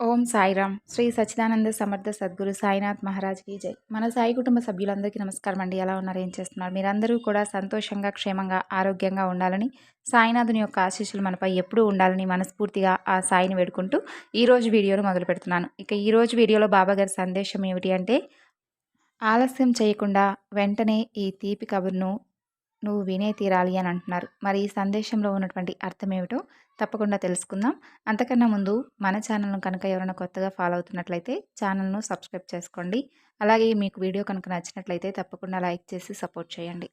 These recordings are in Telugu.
ఓం సాయిరామ్. శ్రీ సచ్చిదానంద సమర్థ సద్గురు సాయినాథ్ మహారాజ్కి జై. మన సాయి కుటుంబ సభ్యులందరికీ నమస్కారం అండి. ఎలా ఉన్నారు? ఏం చేస్తున్నారు? మీరందరూ కూడా సంతోషంగా క్షేమంగా ఆరోగ్యంగా ఉండాలని సాయినాథుని యొక్క ఆశీస్సులు మనపై ఎప్పుడూ ఉండాలని మనస్ఫూర్తిగా ఆ సాయిని వేడుకుంటూ ఈరోజు వీడియోను మొదలు పెడుతున్నాను. ఇక ఈరోజు వీడియోలో బాబాగారి సందేశం ఏమిటి అంటే ఆలస్యం చేయకుండా వెంటనే ఈ తీపి కబుర్ను నువ్వు వినే తీరాలి అని అంటున్నారు. మరి ఈ సందేశంలో ఉన్నటువంటి అర్థం ఏమిటో తప్పకుండా తెలుసుకుందాం. అంతకన్నా ముందు మన ఛానల్ను కనుక ఎవరైనా కొత్తగా ఫాలో అవుతున్నట్లయితే ఛానల్ను సబ్స్క్రైబ్ చేసుకోండి. అలాగే మీకు వీడియో కనుక నచ్చినట్లయితే తప్పకుండా లైక్ చేసి సపోర్ట్ చేయండి.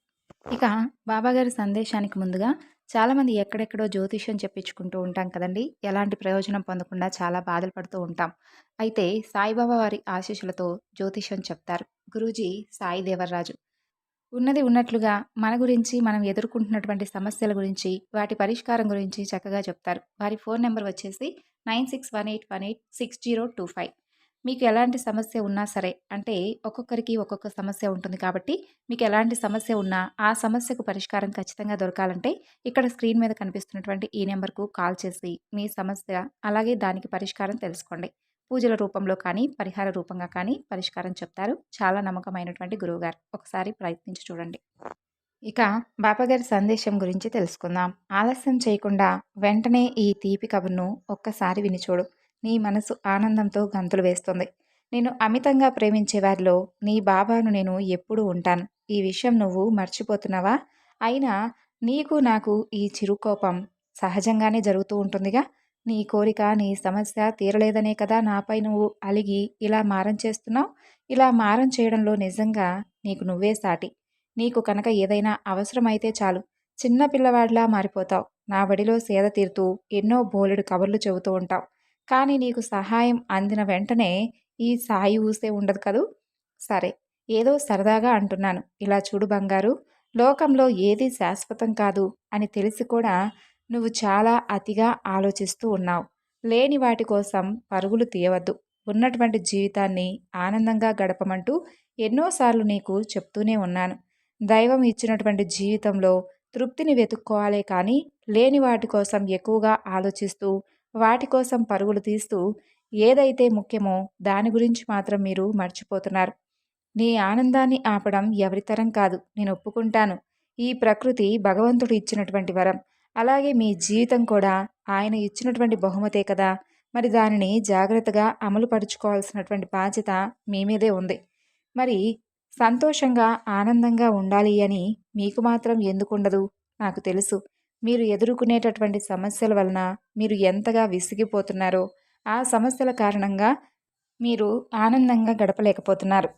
ఇక బాబాగారి సందేశానికి ముందుగా చాలామంది ఎక్కడెక్కడో జ్యోతిష్యం చెప్పించుకుంటూ ఉంటాం కదండి. ఎలాంటి ప్రయోజనం పొందకుండా చాలా బాధలు పడుతూ ఉంటాం. అయితే సాయిబాబా వారి ఆశీస్సులతో జ్యోతిష్యం చెప్తారు. గురూజీ సాయి దేవరాజు ఉన్నది ఉన్నట్లుగా మన గురించి మనం ఎదుర్కొంటున్నటువంటి సమస్యల గురించి వాటి పరిష్కారం గురించి చక్కగా చెప్తారు. వారి ఫోన్ నెంబర్ వచ్చేసి nine six one eight one eight six zero two five. మీకు ఎలాంటి సమస్య ఉన్నా సరే అంటే ఒక్కొక్కరికి ఒక్కొక్క సమస్య ఉంటుంది కాబట్టి మీకు ఎలాంటి సమస్య ఉన్నా ఆ సమస్యకు పరిష్కారం ఖచ్చితంగా దొరకాలంటే ఇక్కడ స్క్రీన్ మీద కనిపిస్తున్నటువంటి ఈ నెంబర్కు కాల్ చేసి మీ సమస్య అలాగే దానికి పరిష్కారం తెలుసుకోండి. పూజల రూపంలో కానీ పరిహార రూపంగా కానీ పరిష్కారం చెప్తారు. చాలా నమ్మకమైనటువంటి గురువుగారు. ఒకసారి ప్రయత్నించి చూడండి. ఇక బాపగారి సందేశం గురించి తెలుసుకుందాం. ఆలస్యం చేయకుండా వెంటనే ఈ తీపి కబుర్ను ఒక్కసారి వినిచూడు నీ మనసు ఆనందంతో గంతులు వేస్తుంది. నేను అమితంగా ప్రేమించే వారిలో నీ బాబాను నేను ఎప్పుడూ ఉంటాను. ఈ విషయం నువ్వు మర్చిపోతున్నావా? అయినా నీకు నాకు ఈ చిరుకోపం సహజంగానే జరుగుతూ ఉంటుందిగా. నీ కోరిక నీ సమస్య తీరలేదనే కదా నాపై నువ్వు అలిగి ఇలా మారం చేస్తున్నావు? ఇలా మారం చేయడంలో నిజంగా నీకు నువ్వే సాటి. నీకు కనుక ఏదైనా అవసరమైతే చాలు. చిన్న పిల్లవాడిలా మారిపోతావు. నా బడిలో సేద తీరుతూ ఎన్నో బోలెడు కబుర్లు చెబుతూ ఉంటావు. కానీ నీకు సహాయం అందిన వెంటనే ఈ సాయి ఊసే ఉండదు కదూ? సరే ఏదో సరదాగా అంటున్నాను. ఇలా చూడు బంగారు లోకంలో ఏది శాశ్వతం కాదు అని తెలిసి కూడా నువ్వు చాలా అతిగా ఆలోచిస్తూ ఉన్నావు. లేని వాటి కోసం పరుగులు తీయవద్దు. ఉన్నటువంటి జీవితాన్ని ఆనందంగా గడపమంటూ ఎన్నోసార్లు నీకు చెప్తూనే ఉన్నాను. దైవం ఇచ్చినటువంటి జీవితంలో తృప్తిని వెతుక్కోవాలే కానీ లేని వాటి కోసం ఎక్కువగా ఆలోచిస్తూ వాటి కోసం పరుగులు తీస్తూ ఏదైతే ముఖ్యమో దాని గురించి మాత్రం మీరు మర్చిపోతున్నారు. నీ ఆనందాన్ని ఆపడం ఎవరితరం కాదు. నేను ఒప్పుకుంటాను. ఈ ప్రకృతి భగవంతుడు ఇచ్చినటువంటి వరం. అలాగే మీ జీవితం కూడా ఆయన ఇచ్చినటువంటి బహుమతే కదా. మరి దానిని జాగ్రత్తగా అమలు పరుచుకోవాల్సినటువంటి బాధ్యత మీ మీదే ఉంది. మరి సంతోషంగా ఆనందంగా ఉండాలి అని మీకు మాత్రం ఎందుకు ఉండదు? నాకు తెలుసు. మీరు ఎదుర్కొనేటటువంటి సమస్యల వలన మీరు ఎంతగా విసిగిపోతున్నారో ఆ సమస్యల కారణంగా మీరు ఆనందంగా గడపలేకపోతున్నారు.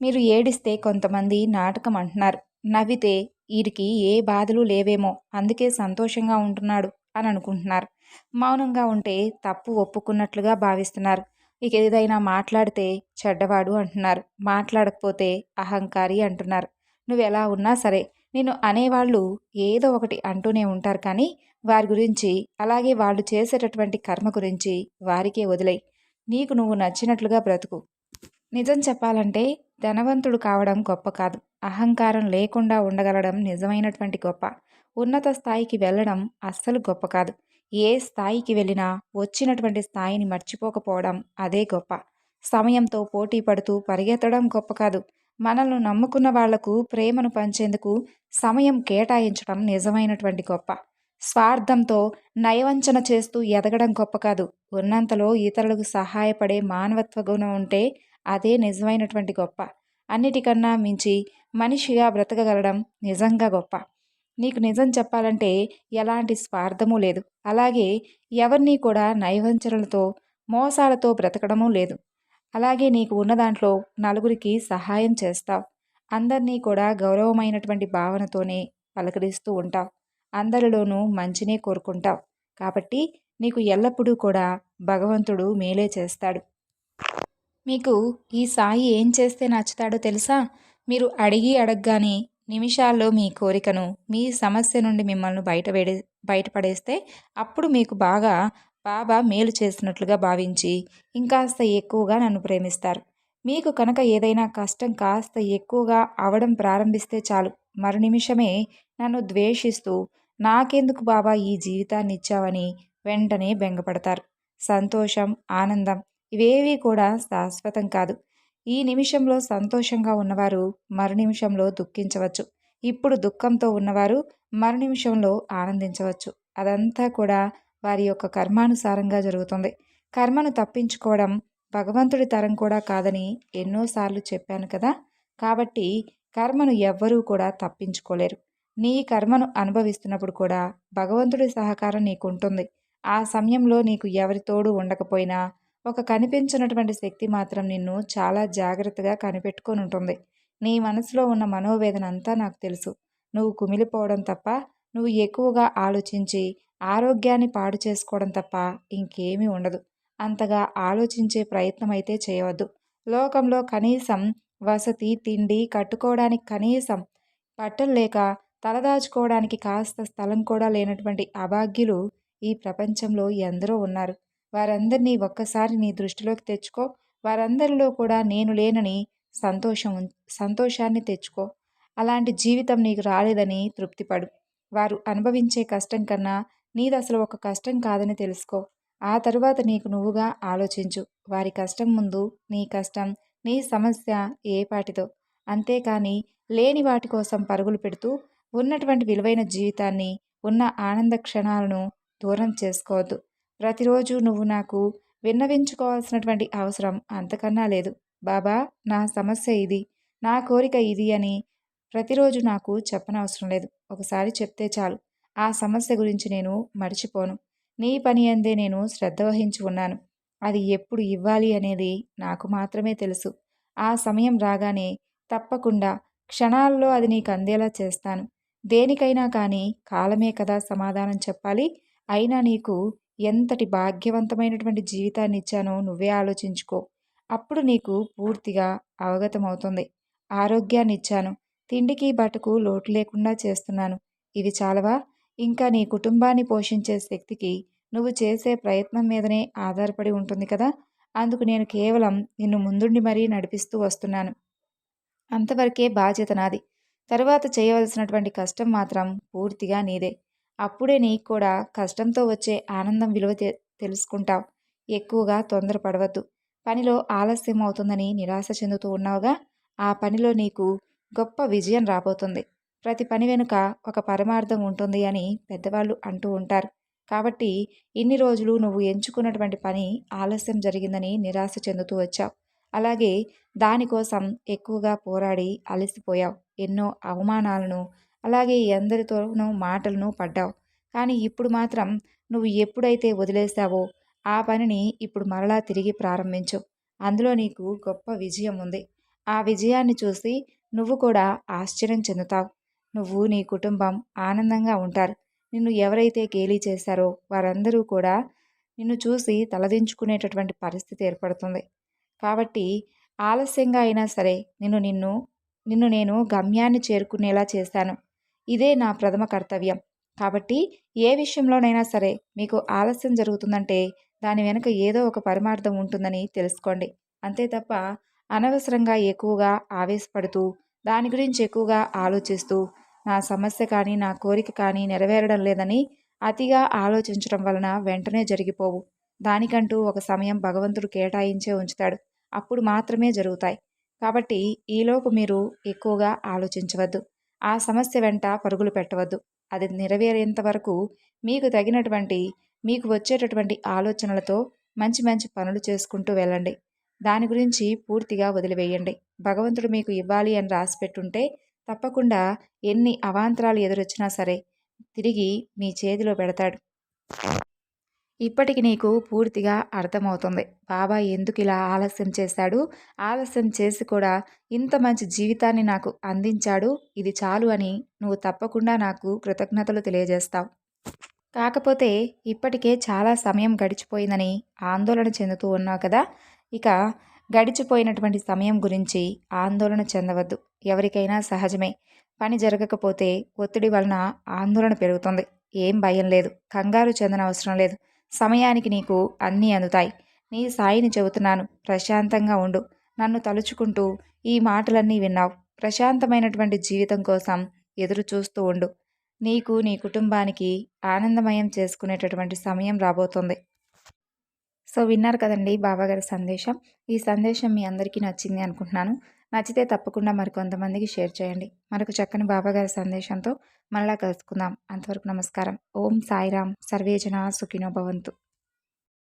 మీరు ఏడిస్తే కొంతమంది నాటకం అంటున్నారు. నవ్వితే వీరికి ఏ బాధలు లేవేమో అందుకే సంతోషంగా ఉంటున్నాడు అని అనుకుంటున్నారు. మౌనంగా ఉంటే తప్పు ఒప్పుకున్నట్లుగా భావిస్తున్నారు. ఇక ఏదైనా మాట్లాడితే చెడ్డవాడు అంటున్నారు. మాట్లాడకపోతే అహంకారి అంటున్నారు. నువ్వు ఎలా ఉన్నా సరే నేను అనేవాళ్ళు ఏదో ఒకటి అంటూనే ఉంటారు కానీ వారి గురించి అలాగే వాళ్ళు చేసేటటువంటి కర్మ గురించి వారికే వదిలే నీకు నువ్వు నచ్చినట్లుగా బ్రతుకు. నిజం చెప్పాలంటే ధనవంతుడు కావడం గొప్ప కాదు. అహంకారం లేకుండా ఉండగలడం నిజమైనటువంటి గొప్ప. ఉన్నత స్థాయికి వెళ్ళడం అస్సలు గొప్ప కాదు. ఏ స్థాయికి వెళ్ళినా వచ్చినటువంటి స్థాయిని మర్చిపోకపోవడం అదే గొప్ప. సమయంతో పోటీ పడుతూ పరిగెత్తడం గొప్ప కాదు. మనల్ని నమ్ముకున్న వాళ్ళకు ప్రేమను పంచేందుకు సమయం కేటాయించడం నిజమైనటువంటి గొప్ప. స్వార్థంతో నయవంచన చేస్తూ ఎదగడం గొప్ప కాదు. ఉన్నంతలో ఇతరులకు సహాయపడే మానవత్వ గుణం ఉంటే అదే నిజమైనటువంటి గొప్ప. అన్నిటికన్నా మించి మనిషిగా బ్రతకగలడం నిజంగా గొప్ప. నీకు నిజం చెప్పాలంటే ఎలాంటి స్వార్థము లేదు. అలాగే ఎవరిని కూడా నైవంచనలతో మోసాలతో బ్రతకడమూ లేదు. అలాగే నీకు ఉన్న దాంట్లో నలుగురికి సహాయం చేస్తావు. అందరినీ కూడా గౌరవమైనటువంటి భావనతోనే పలకరిస్తూ ఉంటావు. అందరిలోనూ మంచినే కోరుకుంటావు. కాబట్టి నీకు ఎల్లప్పుడూ కూడా భగవంతుడు మేలే చేస్తాడు. మీకు ఈ సాయి ఏం చేస్తే నచ్చుతాడో తెలుసా? మీరు అడిగి అడగగానే నిమిషాల్లో మీ కోరికను మీ సమస్య నుండి మిమ్మల్ని బయటపడే బయటపడేస్తే అప్పుడు మీకు బాగా బాబా మేలు చేసినట్లుగా భావించి ఇంకాస్త ఎక్కువగా నన్ను ప్రేమిస్తారు. మీకు కనుక ఏదైనా కష్టం కాస్త ఎక్కువగా అవడం ప్రారంభిస్తే చాలు. మరు నిమిషమే నన్ను ద్వేషిస్తూ నాకెందుకు బాబా ఈ జీవితాన్ని ఇచ్చావని? వెంటనే బెంగపడతారు. సంతోషం ఆనందం ఇవేవీ కూడా శాశ్వతం కాదు. ఈ నిమిషంలో సంతోషంగా ఉన్నవారు మరు నిమిషంలో దుఃఖించవచ్చు. ఇప్పుడు దుఃఖంతో ఉన్నవారు మరు నిమిషంలో ఆనందించవచ్చు. అదంతా కూడా వారి యొక్క కర్మానుసారంగా జరుగుతుంది. కర్మను తప్పించుకోవడం భగవంతుడి తరం కూడా కాదని ఎన్నోసార్లు చెప్పాను కదా! కాబట్టి కర్మను ఎవ్వరూ కూడా తప్పించుకోలేరు. నీ కర్మను అనుభవిస్తున్నప్పుడు కూడా భగవంతుడి సహకారం నీకు ఉంటుంది ఆ సమయంలో నీకు ఎవరి తోడు ఉండకపోయినా ఒక కనిపించినటువంటి శక్తి మాత్రం నిన్ను చాలా జాగ్రత్తగా కనిపెట్టుకొని ఉంటుంది నీ మనసులో ఉన్న మనోవేదన అంతా నాకు తెలుసు. నువ్వు కుమిలిపోవడం తప్ప నువ్వు ఎక్కువగా ఆలోచించి ఆరోగ్యాన్ని పాడు చేసుకోవడం తప్ప ఇంకేమీ ఉండదు. అంతగా ఆలోచించే ప్రయత్నం అయితే చేయవద్దు. లోకంలో కనీసం వసతి తిండి కట్టుకోవడానికి కనీసం బట్టలు లేక తలదాచుకోవడానికి కాస్త స్థలం కూడా లేనటువంటి అభాగ్యులు ఈ ప్రపంచంలో ఎందరో ఉన్నారు. వారందరినీ ఒక్కసారి నీ దృష్టిలోకి తెచ్చుకో. వారందరిలో కూడా నేను లేనని సంతోషం సంతోషాన్ని తెచ్చుకో. అలాంటి జీవితం నీకు రాలేదని తృప్తిపడు. వారు అనుభవించే కష్టం కన్నా నీది అసలు ఒక కష్టం కాదని తెలుసుకో. ఆ తరువాత నీకు నువ్వుగా ఆలోచించు. వారి కష్టం ముందు నీ కష్టం నీ సమస్య ఏపాటిదో అంతేకాని లేని వాటి కోసం పరుగులు పెడుతూ ఉన్నటువంటి విలువైన జీవితాన్ని ఉన్న ఆనంద క్షణాలను దూరం చేసుకోవద్దు. ప్రతిరోజు నువ్వు నాకు విన్నవించుకోవాల్సినటువంటి అవసరం అంతకన్నా లేదు. బాబా నా సమస్య ఇది. నా కోరిక ఇది అని ప్రతిరోజు నాకు చెప్పనవసరం లేదు. ఒకసారి చెప్తే చాలు. ఆ సమస్య గురించి నేను మర్చిపోను. నీ పని అందే నేను శ్రద్ధ వహించి ఉన్నాను. అది ఎప్పుడు ఇవ్వాలి అనేది నాకు మాత్రమే తెలుసు. ఆ సమయం రాగానే తప్పకుండా క్షణాల్లో అది నీకు అందేలా చేస్తాను. దేనికైనా కానీ కాలమే కదా సమాధానం చెప్పాలి. అయినా నీకు ఎంతటి భాగ్యవంతమైనటువంటి జీవితాన్ని ఇచ్చానో నువ్వే ఆలోచించుకో. అప్పుడు నీకు పూర్తిగా అవగతమవుతుంది. ఆరోగ్యాన్ని ఇచ్చాను. తిండికి బటుకు లోటు లేకుండా చేస్తున్నాను. ఇవి చాలవా? ఇంకా నీ కుటుంబాన్ని పోషించే శక్తికి నువ్వు చేసే ప్రయత్నం మీదనే ఆధారపడి ఉంటుంది కదా? అందుకు నేను కేవలం నిన్ను ముందుండి మరీ నడిపిస్తూ వస్తున్నాను. అంతవరకే బాధ్యత నాది. తర్వాత చేయవలసినటువంటి కష్టం మాత్రం పూర్తిగా నీదే. అప్పుడే నీకు కూడా కష్టంతో వచ్చే ఆనందం విలువ తెలుసుకుంటావు. ఎక్కువగా తొందరపడవద్దు. పనిలో ఆలస్యం అవుతుందని నిరాశ చెందుతూ ఉన్నావుగా ఆ పనిలో నీకు గొప్ప విజయం రాబోతుంది. ప్రతి పని వెనుక ఒక పరమార్థం ఉంటుంది అని పెద్దవాళ్ళు అంటూ ఉంటారు. కాబట్టి ఇన్ని రోజులు నువ్వు ఎంచుకున్నటువంటి పని ఆలస్యం జరిగిందని నిరాశ చెందుతూ వచ్చావు. అలాగే దానికోసం ఎక్కువగా పోరాడి అలసిపోయావు. ఎన్నో అవమానాలను అలాగే అందరితోనూ మాటలను పడ్డావు. కానీ ఇప్పుడు మాత్రం నువ్వు ఎప్పుడైతే వదిలేసావో ఆ పనిని ఇప్పుడు మరలా తిరిగి ప్రారంభించు. అందులో నీకు గొప్ప విజయం ఉంది. ఆ విజయాన్ని చూసి నువ్వు కూడా ఆశ్చర్యం చెందుతావు. నువ్వు నీ కుటుంబం ఆనందంగా ఉంటారు. నిన్ను ఎవరైతే గేలీ చేశారో వారందరూ కూడా నిన్ను చూసి తలదించుకునేటటువంటి పరిస్థితి ఏర్పడుతుంది. కాబట్టి ఆలస్యంగా అయినా సరే నిన్ను నిన్ను నిన్ను నేను గమ్యాన్ని చేరుకునేలా చేశాను. ఇదే నా ప్రథమ కర్తవ్యం. కాబట్టి ఏ విషయంలోనైనా సరే మీకు ఆలస్యం జరుగుతుందంటే దాని వెనుక ఏదో ఒక పరమార్థం ఉంటుందని తెలుసుకోండి. అంతే తప్ప అనవసరంగా ఎక్కువగా ఆవేశపడుతూ దాని గురించి ఎక్కువగా ఆలోచిస్తూ నా సమస్య కానీ నా కోరిక కానీ నెరవేరడం లేదని అతిగా ఆలోచించడం వలన వెంటనే జరిగిపోవు. దానికంటూ ఒక సమయం భగవంతుడు కేటాయించే ఉంచుతాడు. అప్పుడు మాత్రమే జరుగుతాయి. కాబట్టి ఈలోపు మీరు ఎక్కువగా ఆలోచించవద్దు. ఆ సమస్య వెంట పరుగులు పెట్టవద్దు. అది నెరవేరేంత వరకు మీకు తగినటువంటి మీకు వచ్చేటటువంటి ఆలోచనలతో మంచి మంచి పనులు చేసుకుంటూ వెళ్ళండి. దాని గురించి పూర్తిగా వదిలివేయండి. భగవంతుడు మీకు ఇవ్వాలి అని రాసి పెట్టుంటే తప్పకుండా ఎన్ని అవాంతరాలు ఎదురొచ్చినా సరే తిరిగి మీ చేతిలో పెడతాడు. ఇప్పటికి నీకు పూర్తిగా అర్థమవుతుంది. బాబా ఎందుకు ఇలా ఆలస్యం చేశాడు? ఆలస్యం చేసి కూడా ఇంత మంచి జీవితాన్ని నాకు అందించాడు. ఇది చాలు అని నువ్వు తప్పకుండా నాకు కృతజ్ఞతలు తెలియజేస్తావు. కాకపోతే ఇప్పటికే చాలా సమయం గడిచిపోయిందని ఆందోళన చెందుతూ ఉన్నావు కదా? ఇక గడిచిపోయినటువంటి సమయం గురించి ఆందోళన చెందవద్దు. ఎవరికైనా సహజమే. పని జరగకపోతే ఒత్తిడి వలన ఆందోళన పెరుగుతుంది. ఏం భయం లేదు. కంగారు చెందన అవసరం లేదు. సమయానికి నీకు అన్నీ అందుతాయి. నీ సాయిని చెబుతున్నాను. ప్రశాంతంగా ఉండు. నన్ను తలుచుకుంటూ ఈ మాటలన్నీ విన్నావు. ప్రశాంతమైనటువంటి జీవితం కోసం ఎదురు చూస్తూ ఉండు. నీకు నీ కుటుంబానికి ఆనందమయం చేసుకునేటటువంటి సమయం రాబోతుంది. సో విన్నారు కదండి బాబాగారి సందేశం. ఈ సందేశం మీ అందరికీ నచ్చింది అనుకుంటున్నాను. నచ్చితే తప్పకుండా మరి కొంతమందికి షేర్ చేయండి. మరొక చక్కని బాబాగారి సందేశంతో మనలా కలుసుకుందాం. అంతవరకు నమస్కారం. ఓం సాయిరామ్ సర్వేజన సుఖినో భవంతు.